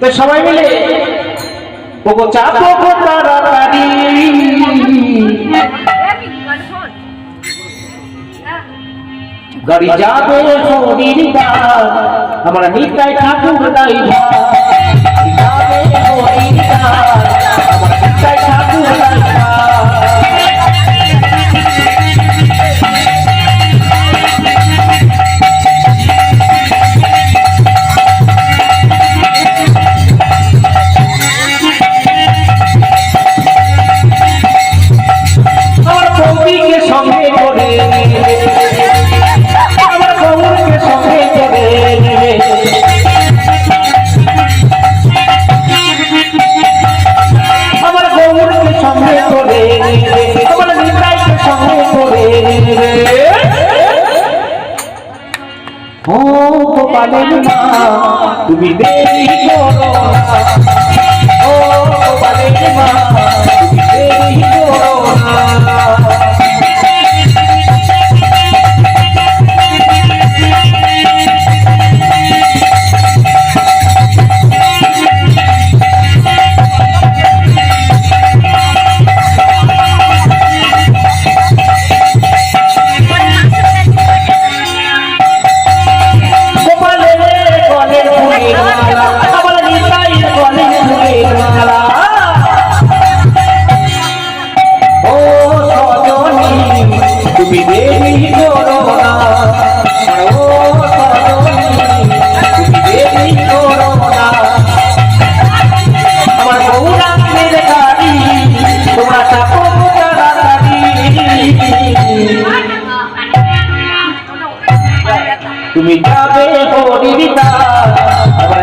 তো সবাই মিলে ওগো চাপো গো তাড়াতাড়ি। গাড়ি যাবে হরির গান আমার নিতাই ঠাকুর দাই যাবে হরির ঠাকুর পালন না। তুমি দেরি করো তুমি যাবে হরিদাস আমার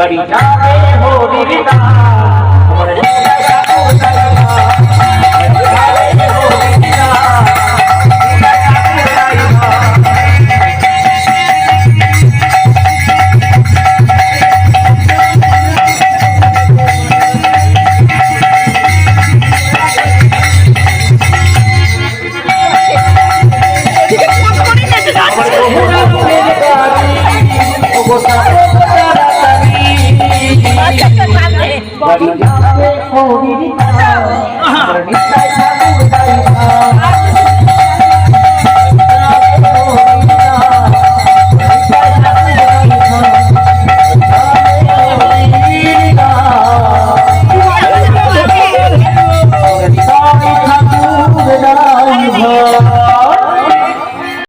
গাড়ি। যাবে হরিদার Hare Krishna